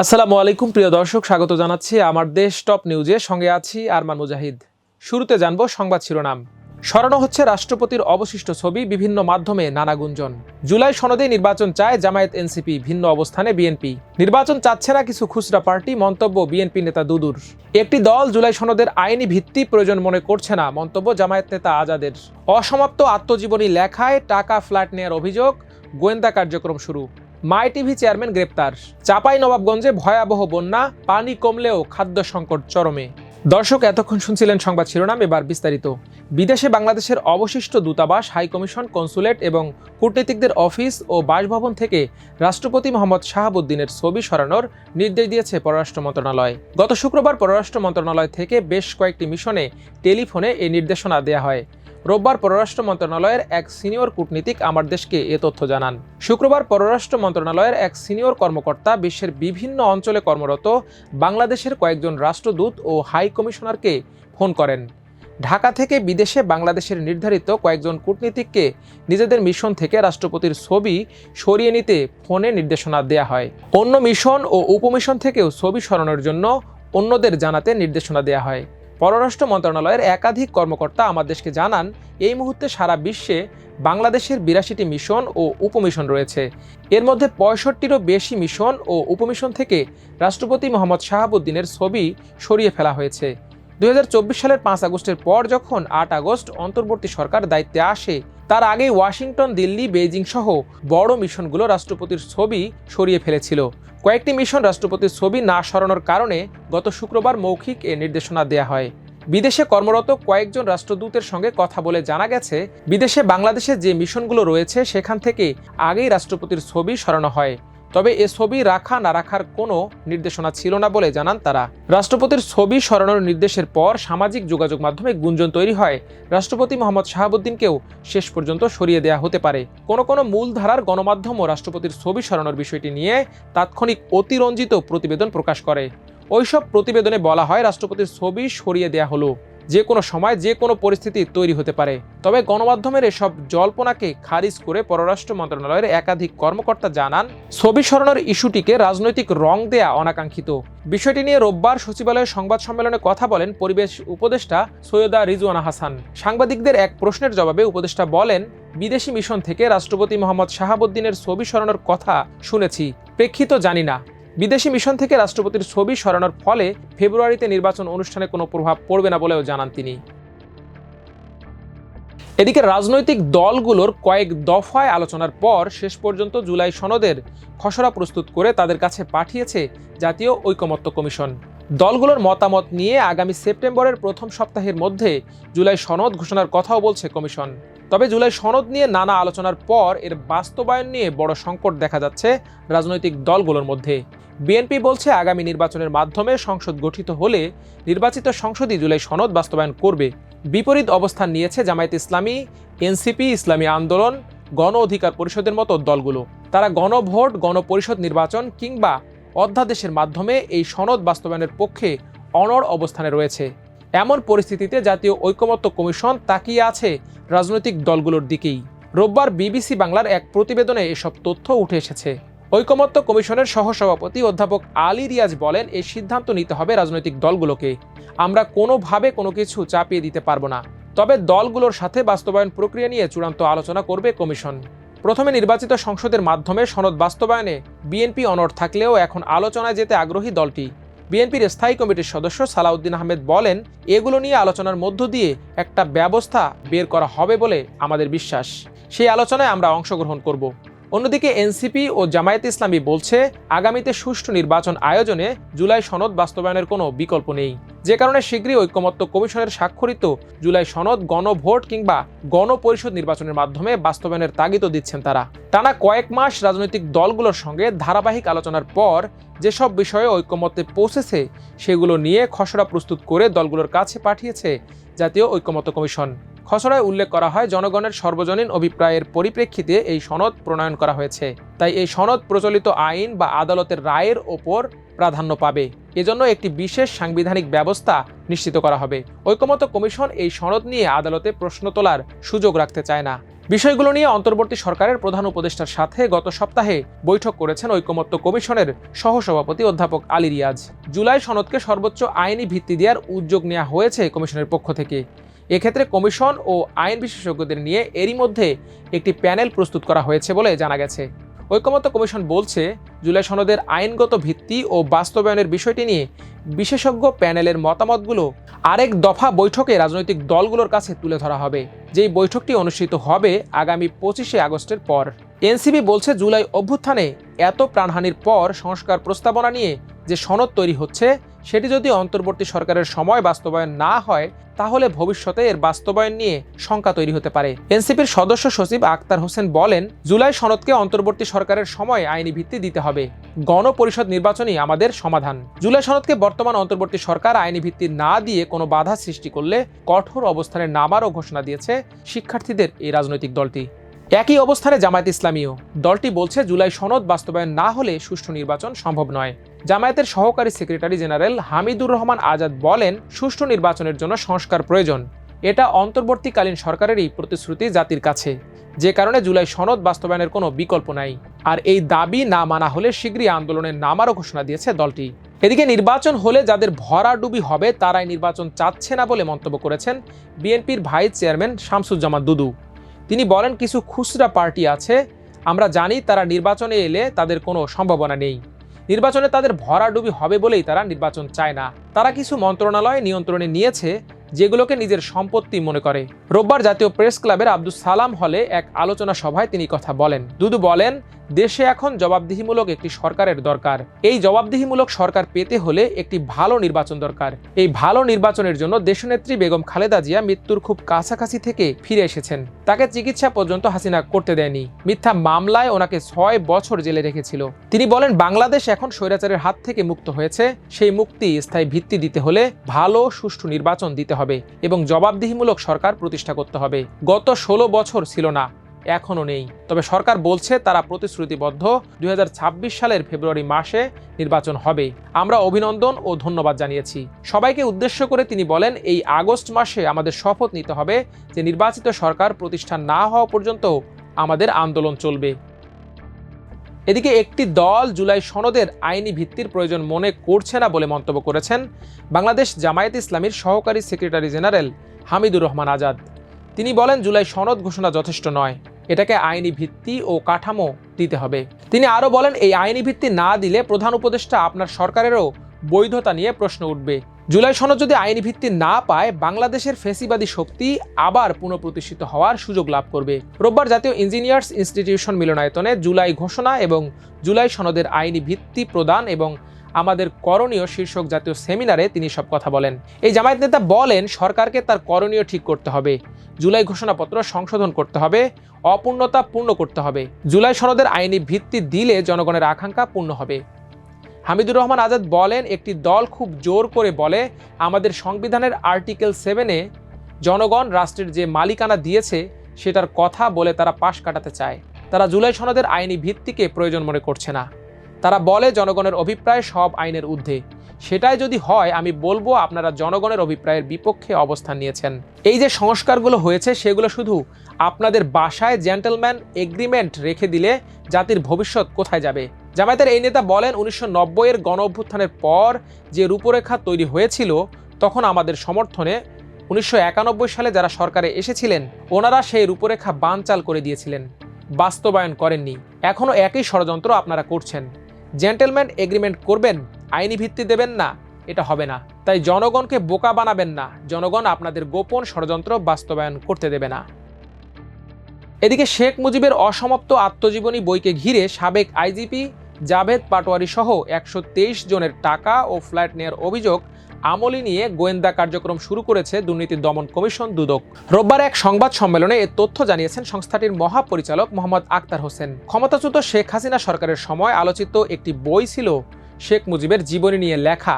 আসসালামু আলাইকুম, প্রিয় দর্শক, স্বাগত জানাচ্ছি আমার দেশ টপ নিউজে। সঙ্গে আছি আরমান মুজাহিদ। শুরুতে জানব সংবাদ শিরোনাম। সরানো হচ্ছে রাষ্ট্রপতির অবশিষ্ট ছবি, বিভিন্ন মাধ্যমে নানা গুঞ্জন। জুলাই সনদে নির্বাচন চায় জামায়াত এনসিপি, ভিন্ন অবস্থানে বিএনপি। নির্বাচন চাচ্ছে না কিছু খুচরা পার্টি, মন্তব্য বিএনপি নেতা দুদুর। একটি দল জুলাই সনদের আইনি ভিত্তি প্রয়োজন মনে করছে না, মন্তব্য জামায়াত নেতা আজাদের। অসমাপ্ত আত্মজীবনী লেখায় টাকা ফ্ল্যাট নেয়ার অভিযোগ, গোয়েন্দা কার্যক্রম শুরু। মাই টিভি চেয়ারম্যান গ্রেপ্তার। চাপাই নবাবগঞ্জে ভয়াবহ বন্যা, পানি কমলেও খাদ্য সংকট চরমে। দর্শক, এতক্ষণ শুনছিলেন সংবাদ শিরোনাম, এবার বিস্তারিত। বিদেশে বাংলাদেশের অবশিষ্ট দূতাবাস হাইকমিশন কনসুলেট এবং কূটনীতিকদের অফিস ও বাসভবন থেকে রাষ্ট্রপতি মোহাম্মদ শাহাবুদ্দিনের ছবি সরানোর নির্দেশ দিয়েছে পররাষ্ট্র মন্ত্রণালয়। গত শুক্রবার পররাষ্ট্র মন্ত্রণালয় থেকে বেশ কয়েকটি মিশনে টেলিফোনে এই নির্দেশনা দেওয়া হয়। রোববার পররাষ্ট্র মন্ত্রণালয়ের এক সিনিয়র কূটনীতিক আমার দেশকে এ তথ্য জানান। শুক্রবার পররাষ্ট্র মন্ত্রণালয়ের এক সিনিয়র কর্মকর্তা বিশ্বের বিভিন্ন অঞ্চলে কর্মরত বাংলাদেশের কয়েকজন রাষ্ট্রদূত ও হাই কমিশনারকে ফোন করেন। ঢাকা থেকে বিদেশে বাংলাদেশের নির্ধারিত কয়েকজন কূটনীতিককে নিজেদের মিশন থেকে রাষ্ট্রপতির ছবি সরিয়ে নিতে ফোনে নির্দেশনা দেয়া হয়। অন্য মিশন ও উপমিশন থেকেও ছবি সরানোর জন্য অন্যদের জানাতে নির্দেশনা দেয়া হয়। পররাষ্ট্র মন্ত্রণালয়ের একাধিক কর্মকর্তা আমার দেশকে জানান, এই মুহূর্তে সারা বিশ্বে বাংলাদেশের বিরাশিটি মিশন ও উপমিশন রয়েছে। এর মধ্যে পঁয়ষট্টিরও বেশি মিশন ও উপমিশন থেকে রাষ্ট্রপতি মোহাম্মদ শাহাবুদ্দিনের ছবি সরিয়ে ফেলা হয়েছে। দু হাজার চব্বিশ সালের পাঁচ আগস্টের পর যখন আট আগস্ট অন্তর্বর্তী সরকার দায়িত্বে আসে তার আগে ওয়াশিংটন, দিল্লি, বেইজিং সহ বড় মিশনগুলো রাষ্ট্রপতির ছবি সরিয়ে ফেলেছিল। কয়েকটি মিশন রাষ্ট্রপতির ছবি না সরানোর কারণে গত শুক্রবার মৌখিক এ নির্দেশনা দেয়া হয়। বিদেশে কর্মরত কয়েকজন রাষ্ট্রদূতের সঙ্গে কথা বলে জানা গেছে, বিদেশে বাংলাদেশে যে মিশনগুলো রয়েছে সেখান থেকে আগেই রাষ্ট্রপতির ছবি সরানো হয়। তবে এ ছবি রাখা না রাখার কোনো নির্দেশনা ছিল না বলে জানান তারা। রাষ্ট্রপতির ছবি সরানোর নির্দেশের পর সামাজিক যোগাযোগ মাধ্যমে গুঞ্জন তৈরি হয়। রাষ্ট্রপতি মোহাম্মদ শাহাবুদ্দিনকেও শেষ পর্যন্ত সরিয়ে দেয়া হতে পারে। কোনো কোনো মূলধারার গণমাধ্যমও রাষ্ট্রপতির ছবি সরানোর বিষয়টি নিয়ে তাৎক্ষণিক অতিরঞ্জিত প্রতিবেদন প্রকাশ করে। ওইসব প্রতিবেদনে বলা হয় রাষ্ট্রপতির ছবি সরিয়ে দেয়া হলো। যে কোনো সময় যে কোনো পরিস্থিতি তৈরি হতে পারে। তবে গণমাধ্যমের এসব জল্পনাকে খারিজ করে পররাষ্ট্র মন্ত্রণালয়ের একাধিক কর্মকর্তা জানান, ছবি সরানোর ইস্যুটিকে রাজনৈতিক রং দেয়া অনাকাঙ্ক্ষিত। বিষয়টি নিয়ে রোববার সচিবালয়ের সংবাদ সম্মেলনে কথা বলেন পরিবেশ উপদেষ্টা সৈয়দা রিজওয়ানা হাসান। সাংবাদিকদের এক প্রশ্নের জবাবে উপদেষ্টা বলেন, বিদেশি মিশন থেকে রাষ্ট্রপতি মোহাম্মদ শাহাবুদ্দিনের ছবি সরানোর কথা শুনেছি, প্রেক্ষিত জানি না। বিদেশি মিশন থেকে রাষ্ট্রপতির ছবি সরানোর ফলে ফেব্রুয়ারিতে নির্বাচন অনুষ্ঠানে কোনো প্রভাব পড়বে না বলেও জানান তিনি। এদিকে রাজনৈতিক দলগুলোর কয়েক দফায় আলোচনার পর শেষ পর্যন্ত জুলাই সনদের খসড়া প্রস্তুত করে তাদের কাছে পাঠিয়েছে জাতীয় ঐকমত্য কমিশন। দলগুলোর মতামত নিয়ে আগামী সেপ্টেম্বরের প্রথম সপ্তাহের মধ্যে জুলাই সনদ ঘোষণার কথাও বলছে কমিশন। তবে জুলাই সনদ নিয়ে নানা আলোচনার পর এর বাস্তবায়ন নিয়ে বড় সংকট দেখা যাচ্ছে রাজনৈতিক দলগুলোর মধ্যে। বিএনপি বলছে আগামী নির্বাচনের মাধ্যমে সংসদ গঠিত হলে নির্বাচিত সংসদই জুলাই সনদ বাস্তবায়ন করবে। বিপরীত অবস্থান নিয়েছে জামায়াত ইসলামী, এনসিপি, ইসলামী আন্দোলন, গণ অধিকার পরিষদের মতো দলগুলো। তারা গণভোট, গণপরিষদ নির্বাচন কিংবা অধ্যাদেশের মাধ্যমে এই সনদ বাস্তবায়নের পক্ষে অনড় অবস্থানে রয়েছে। এমন পরিস্থিতিতে জাতীয় ঐকমত্য কমিশন তাকিয়ে আছে রাজনৈতিক দলগুলোর দিকেই। রোববার বিবিসি বাংলার এক প্রতিবেদনে এসব তথ্য উঠে এসেছে। ঐকমত্য কমিশনের সহসভাপতি অধ্যাপক আলী রিয়াজ বলেন এই সিদ্ধান্ত নিতে হবে রাজনৈতিক দলগুলোকে। আমরা কোনোভাবে কোনো কিছু চাপিয়ে দিতে পারব না। তবে দলগুলোর সাথে বাস্তবায়ন প্রক্রিয়া নিয়ে চূড়ান্ত আলোচনা করবে কমিশন। প্রথমে নির্বাচিত সংসদের মাধ্যমে সনদ বাস্তবায়নে বিএনপি অনড় থাকলেও এখন আলোচনায় যেতে আগ্রহী দলটি। বিএনপির স্থায়ী কমিটির সদস্য সালাউদ্দিন আহমেদ বলেন, এগুলো নিয়ে আলোচনার মধ্য দিয়ে একটা ব্যবস্থা বের করা হবে বলে আমাদের বিশ্বাস। সেই আলোচনায় আমরা অংশগ্রহণ করব। অন্যদিকে এনসিপি ও জামায়াত ইসলামী বলছে, আগামীতে সুষ্ঠু নির্বাচন আয়োজনে জুলাই সনদ বাস্তবায়নের কোনো বিকল্প নেই। যে কারণে শীঘ্রই ঐক্যমত্য কমিশনের স্বাক্ষরিত জুলাই সনদ, গণভোট কিংবা গণপরিষদ নির্বাচনের মাধ্যমে বাস্তবায়নের তাগিদও দিচ্ছেন তারা। টানা কয়েক মাস রাজনৈতিক দলগুলোর সঙ্গে ধারাবাহিক আলোচনার পর যেসব বিষয়ে ঐক্যমত্যে পৌঁছেছে সেগুলো নিয়ে খসড়া প্রস্তুত করে দলগুলোর কাছে পাঠিয়েছে জাতীয় ঐক্যমত্য কমিশন। খসড়ায় উল্লেখ করা হয়, জনগণের সর্বজনীন অভিপ্রায়ের পরিপ্রেক্ষিতে এই সনদ প্রণয়ন করা হয়েছে। তাই এই সনদ প্রচলিত আইন বা আদালতের রায়ের ওপর প্রাধান্য পাবে। এজন্য একটি বিশেষ সাংবিধানিক ব্যবস্থা নিশ্চিত করা হবে। ঐকমত্য কমিশন এই সনদ নিয়ে আদালতে প্রশ্ন তোলার সুযোগ রাখতে চায় না। বিষয়গুলো নিয়ে অন্তর্বর্তী সরকারের প্রধান উপদেষ্টার সাথে গত সপ্তাহে বৈঠক করেছেন ঐকমত্য কমিশনের সহসভাপতি অধ্যাপক আলী রিয়াজ। জুলাই সনদকে সর্বোচ্চ আইনি ভিত্তি দেওয়ার উদ্যোগ নেওয়া হয়েছে কমিশনের পক্ষ থেকে। এক্ষেত্রে কমিশন ও আইন বিশেষজ্ঞদের নিয়ে এরই মধ্যে একটি প্যানেল প্রস্তুত করা হয়েছে বলে জানা গেছে। ঐকমত্য কমিশন বলছে, জুলাই সনদের আইনগত ভিত্তি ও বাস্তবায়নের বিষয়টি নিয়ে বিশেষজ্ঞ প্যানেলের মতামতগুলো আরেক দফা বৈঠকে রাজনৈতিক দলগুলোর কাছে তুলে ধরা হবে। যেই বৈঠকটি অনুষ্ঠিত হবে আগামী পঁচিশে আগস্টের পর। এনসিবি বলছে, জুলাই অভ্যুত্থানে এত প্রাণহানির পর সংস্কার প্রস্তাবনা নিয়ে যে সনদ তৈরি হচ্ছে, সেটি যদি অন্তর্বর্তী সরকারের সময় বাস্তবায়ন না হয় তাহলে ভবিষ্যতে এর বাস্তবায়ন নিয়ে শঙ্কা তৈরি হতে পারে। এনসিপির সদস্য সচিব আক্তার হোসেন বলেন, জুলাই সনদকে অন্তর্বর্তী সরকারের সময় আইনি ভিত্তি দিতে হবে। গণপরিষদ নির্বাচনই আমাদের সমাধান। জুলাই সনদকে বর্তমান অন্তর্বর্তী সরকার আইনি ভিত্তি না দিয়ে কোনো বাধা সৃষ্টি করলে কঠোর অবস্থানে নামারও ঘোষণা দিয়েছে শিক্ষার্থীদের এই রাজনৈতিক দলটি। একই অবস্থানে জামায়াত ইসলামীও। দলটি বলছে, জুলাই সনদ বাস্তবায়ন না হলে সুষ্ঠু নির্বাচন সম্ভব নয়। জামায়াতের সহকারী সেক্রেটারি জেনারেল হামিদুর রহমান আজাদ বলেন, সুষ্ঠু নির্বাচনের জন্য সংস্কার প্রয়োজন। এটা অন্তর্বর্তীকালীন সরকারেরই প্রতিশ্রুতি জাতির কাছে। যে কারণে জুলাই সনদ বাস্তবায়নের কোনো বিকল্প নাই। আর এই দাবি না মানা হলে শীঘ্রই আন্দোলনে নামারও ঘোষণা দিয়েছে দলটি। এদিকে নির্বাচন হলে যাদের ভরাডুবি হবে, তারাই নির্বাচন চাচ্ছে না বলে মন্তব্য করেছেন বিএনপির ভাইস চেয়ারম্যান শামসুজ্জামান দুদু। তিনি বলেন, কিছু খুচরা পার্টি আছে, আমরা জানি তারা নির্বাচনে এলে তাদের কোনো সম্ভাবনা নেই। নির্বাচনে তাদের ভরাডুবি হবে বলেই তারা নির্বাচন চায় না। তারা কিছু মন্ত্রণালয় নিয়ন্ত্রণে নিয়েছে যেগুলোকে নিজের সম্পত্তি মনে করে। রোববার জাতীয় প্রেস ক্লাবের আব্দুল সালাম হলে এক আলোচনা সভায় তিনি কথা বলেন। দুদু বলেন, দেশে এখন জবাবদিহিমূলক একটি সরকারের দরকার। এই জবাবদিহিমূলক সরকার পেতে হলে একটি ভালো নির্বাচন দরকার। এই ভালো নির্বাচনের জন্য দেশনেত্রী বেগম খালেদা জিয়া মৃত্যুর খুব কাছাকাছি থেকে ফিরে এসেছেন। তাকে চিকিৎসা পর্যন্ত হাসিনা করতে দেয়নি। মিথ্যা মামলায় ওনাকে ছয় বছর জেলে রেখেছিল। তিনি বলেন, বাংলাদেশ এখন স্বৈরাচারের হাত থেকে মুক্ত হয়েছে। সেই মুক্তি স্থায়ী ভিত্তি দিতে হলে ভালো সুষ্ঠু নির্বাচন দিতে হবে। এবং জবাবদিহিমূলক সরকার প্রতিষ্ঠা করতে হবে। গত ষোলো বছর ছিল না, এখনও নেই। তবে সরকার বলছে তারা প্রতিশ্রুতিবদ্ধ দুই হাজার ছাব্বিশ সালের ফেব্রুয়ারি মাসে নির্বাচন হবে। আমরা অভিনন্দন ও ধন্যবাদ জানিয়েছি। সবাইকে উদ্দেশ্য করে তিনি বলেন, এই আগস্ট মাসে আমাদের শপথ নিতে হবে যে নির্বাচিত সরকার প্রতিষ্ঠা না হওয়া পর্যন্ত আমাদের আন্দোলন চলবে। এদিকে একটি দল জুলাই সনদের আইনি ভিত্তির প্রয়োজন মনে করছে না বলে মন্তব্য করেছেন বাংলাদেশ জামায়াত ইসলামীর সহকারী সেক্রেটারি জেনারেল হামিদুর রহমান আজাদ। তিনি বলেন, জুলাই সনদ ঘোষণা যথেষ্ট নয়। এটাকে আইনি ভিত্তি ও কাঠামো দিতে হবে। তিনি আরও বলেন, এই আইনি ভিত্তি না দিলে প্রধান উপদেষ্টা আপনার সরকারেরও বৈধতা নিয়ে প্রশ্ন উঠবে। জুলাই সনদ যদি আইনি ভিত্তি না পায়, বাংলাদেশের ফেসিবাদী শক্তি আবার পুনঃপ্রতিষ্ঠিত হওয়ার সুযোগ লাভ করবে। রোববার জাতীয় ইঞ্জিনিয়ার্স ইনস্টিটিউশন মিলনায়তনে জুলাই ঘোষণা এবং জুলাই সনদের আইনি ভিত্তি প্রদান এবং আমাদের করণীয় শীর্ষক জাতীয় সেমিনারে তিনি সব কথা বলেন। এই জামায়াত নেতা বলেন, সরকারকে তার করণীয় ঠিক করতে হবে। জুলাই ঘোষণাপত্র সংশোধন করতে হবে, অপূর্ণতা পূর্ণ করতে হবে। জুলাই সনদের আইনি ভিত্তি দিলে জনগণের আকাঙ্ক্ষা পূর্ণ হবে। হামিদুর রহমান আজাদ বলেন, একটি দল খুব জোর করে বলে, আমাদের সংবিধানের আর্টিকেল সেভেনে জনগণ রাষ্ট্রের যে মালিকানা দিয়েছে, সেটার কথা বলে তারা পাশ কাটাতে চায়। তারা জুলাই সনদের আইনি ভিত্তিকে প্রয়োজন মনে করছে না। তারা বলে, জনগণের অভিপ্রায় সব আইনের ঊর্ধ্বে। সেটাই যদি হয়, আমি বলব, আপনারা জনগণের অভিপ্রায়ের বিপক্ষে অবস্থান নিয়েছেন। এই যে সংস্কারগুলো হয়েছে, সেগুলো শুধু আপনাদের বাসায় জেন্টেলম্যান এগ্রিমেন্ট রেখে দিলে জাতির ভবিষ্যৎ কোথায় যাবে? জামায়াতের এই নেতা বলেন, উনিশশো নব্বইয়ের গণ অভ্যুত্থানের পর যে রূপরেখা তৈরি হয়েছিল, তখন আমাদের সমর্থনে উনিশশো একানব্বই সালে যারা সরকারে এসেছিলেন, ওনারা সেই রূপরেখা বানচাল করে দিয়েছিলেন। বাস্তবায়ন করেননি। এখনও একই ষড়যন্ত্র আপনারা করছেন। জেন্টেলম্যান এগ্রিমেন্ট করবেন, আইনি ভিত্তি দেবেন না, এটা হবে না। তাই জনগণকে বোকা বানাবেন না। জনগণ আপনাদের গোপন ষড়যন্ত্র বাস্তবায়ন করতে দেবে না। এদিকে শেখ মুজিবের অসমাপ্ত আত্মজীবনী বইকে ঘিরে সাবেক আইজিপি জাভেদ পাটোয়ারি সহ একশো তেইশ জনের টাকা ও ফ্ল্যাট নেয়ার অভিযোগ আমলি নিয়ে গোয়েন্দা কার্যক্রম শুরু করেছে দুর্নীতি দমন কমিশন দুদক। রোববার এক সংবাদ সম্মেলনে এ তথ্য জানিয়েছেন সংস্থাটির মহাপরিচালক মোহাম্মদ আক্তার হোসেন। ক্ষমতাচ্যুত শেখ হাসিনা সরকারের সময় আলোচিত একটি বই ছিল শেখ মুজিবের জীবনী নিয়ে লেখা।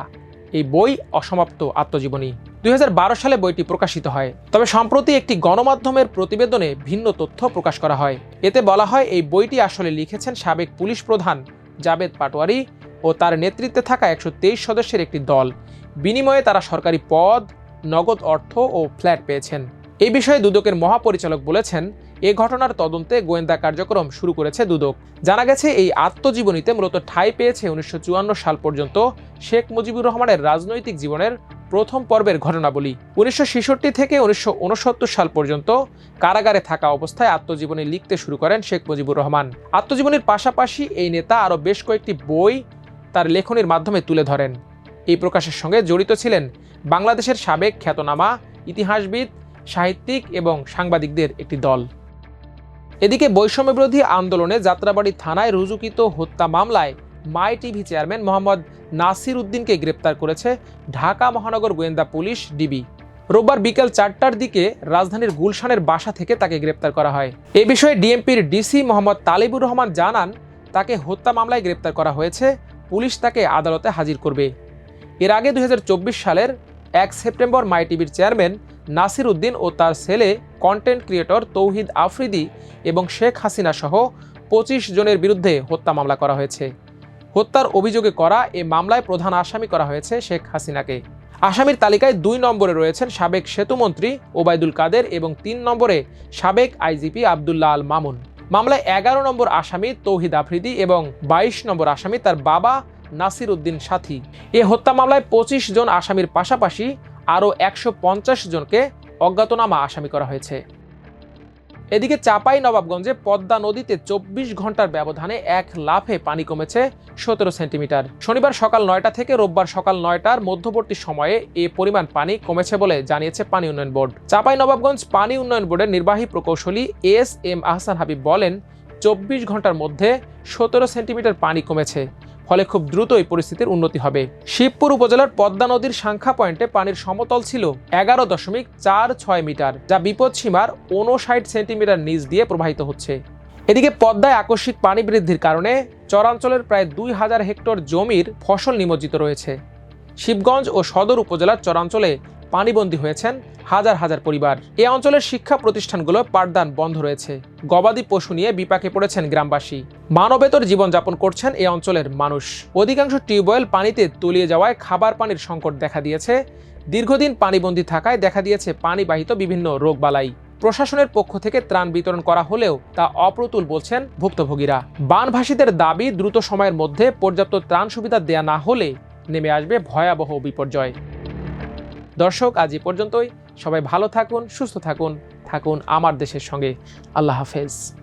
এই বই অসমাপ্ত আত্মজীবনী। দুই হাজার বারো সালে বইটি প্রকাশিত হয়। তবে সম্প্রতি একটি গণমাধ্যমের প্রতিবেদনে ভিন্ন তথ্য প্রকাশ করা হয়। এতে বলা হয়, এই বইটি আসলে লিখেছেন সাবেক পুলিশ প্রধান জাবেদ পাটোয়ারি ও তার নেতৃত্বে থাকা একশো তেইশ সদস্যের একটি দল। বিনিময়ে তারা সরকারি পদ, নগদ অর্থ ও ফ্ল্যাট পেয়েছেন। এই বিষয়ে দুদকের মহাপরিচালক বলেছেন, এ ঘটনার তদন্তে গোয়েন্দা কার্যক্রম শুরু করেছে দুদক। জানা গেছে, এই আত্মজীবনীতে মূলত ঠাঁই পেয়েছে উনিশশো চুয়ান্ন সাল পর্যন্ত শেখ মুজিবুর রহমানের রাজনৈতিক জীবনের প্রথম পর্বের ঘটনাবলী। উনিশশো ছেষট্টি থেকে উনিশশো উনসত্তর সাল পর্যন্ত কারাগারে থাকা অবস্থায় আত্মজীবনী লিখতে শুরু করেন শেখ মুজিবুর রহমান। আত্মজীবনীর পাশাপাশি এই নেতা আরও বেশ কয়েকটি বই তার লেখনির মাধ্যমে তুলে ধরেন। এই প্রকাশের সঙ্গে জড়িত ছিলেন বাংলাদেশের সাবেক খ্যাতনামা, ইতিহাসবিদ, সাহিত্যিক এবং সাংবাদিকদের একটি দল। এদিকে বৈষম্যবিরোধী আন্দোলনে যাত্রাবাড়ি থানায় রুজুকিত হত্যা মামলায় My TV chairman Mohammad Nasir উদ্দিনকে গ্রেপ্তার করেছে ঢাকা মহানগর গোয়েন্দা পুলিশ ডিবি। রোববার বিকেল চারটার দিকে রাজধানীর গুলশানের বাসা থেকে তাকে গ্রেপ্তার করা হয়। এ বিষয়ে ডিএমপির ডিসি মোহাম্মদ তালিবুর রহমান জানান, তাকে হত্যা মামলায় গ্রেপ্তার করা হয়েছে, পুলিশ তাকে আদালতে হাজির করবে। এর আগে দু হাজার চব্বিশ সালের এক সেপ্টেম্বর মাই টিভির চেয়ারম্যান নাসির উদ্দিন ও তার ছেলে কন্টেন্ট ক্রিয়েটর তৌহিদ আফ্রিদি এবং শেখ হাসিনা সহ পঁচিশ জনের বিরুদ্ধে হত্যা মামলা করা হয়েছে। হত্যার অভিযোগে করা এ মামলায় প্রধান আসামি করা হয়েছে শেখ হাসিনাকে। আসামির তালিকায় দুই নম্বরে রয়েছেন সাবেক সেতুমন্ত্রী ওবায়দুল কাদের এবং তিন নম্বরে সাবেক আইজিপি আবদুল্লাহ আল মামুন। মামলায় এগারো নম্বর আসামি তৌহিদ আফ্রিদি এবং বাইশ নম্বর আসামি তার বাবা নাসির উদ্দিন সাথী। এ হত্যা মামলায় পঁচিশ জন আসামির পাশাপাশি আরও একশো পঞ্চাশ জনকে অজ্ঞাতনামা আসামি করা হয়েছে। এদিকে চাপাই নবাবগঞ্জে পদ্মা নদীতে চব্বিশ ঘণ্টার ব্যবধানে এক লাফে পানি কমেছে সতেরো সেন্টিমিটার। শনিবার সকাল নয়টা থেকে রোববার সকাল নয়টার মধ্যবর্তী সময়ে এ পরিমাণ পানি কমেছে বলে জানিয়েছে পানি উন্নয়ন বোর্ড। চাপাই নবাবগঞ্জ পানি উন্নয়ন বোর্ডের নির্বাহী প্রকৌশলী এস এম আহসান হাবিব বলেন, চব্বিশ ঘণ্টার মধ্যে সতেরো সেন্টিমিটার পানি কমেছে। ফলে খুব দ্রুতই পরিস্থিতির উন্নতি হবে। শিবপুর উপজেলার পদ্মা নদীর সংখ্যা পয়েন্টে পানির সমতল ছিল এগারো দশমিক চার ছয় মিটার, যা বিপদসীমার উনষাট সেন্টিমিটার নিচ দিয়ে প্রবাহিত হচ্ছে। এদিকে পদ্মায় আকস্মিক পানি বৃদ্ধির কারণে চরাঞ্চলের প্রায় দুই হাজার হেক্টর জমির ফসল নিমজ্জিত রয়েছে। শিবগঞ্জ ও সদর উপজেলার চরাঞ্চলে পানিবন্দী হয়েছেন হাজার হাজার পরিবার। এ অঞ্চলের শিক্ষা প্রতিষ্ঠানগুলো পাঠদান বন্ধ রয়েছে। গবাদি পশু নিয়ে বিপাকে পড়েছেন গ্রামবাসী। মানবেতর জীবনযাপন করছেন এ অঞ্চলের মানুষ। অধিকাংশ টিউবওয়েল পানিতে তলিয়ে যাওয়ায় খাবার পানির সংকট দেখা দিয়েছে। দীর্ঘদিন পানিবন্দী থাকায় দেখা দিয়েছে পানিবাহিত বিভিন্ন রোগবালাই। প্রশাসনের পক্ষ থেকে ত্রাণ বিতরণ করা হলেও তা অপ্রতুল বলছেন ভুক্তভোগীরা। বানভাসীদের দাবি, দ্রুত সময়ের মধ্যে পর্যাপ্ত ত্রাণ সুবিধা দেয়া না হলে নেমে আসবে ভয়াবহ বিপর্যয়। দর্শক, আজ এ পর্যন্তই। সবাই ভালো থাকুন, সুস্থ থাকুন থাকুন আমার দেশের সঙ্গে। আল্লাহ হাফেজ।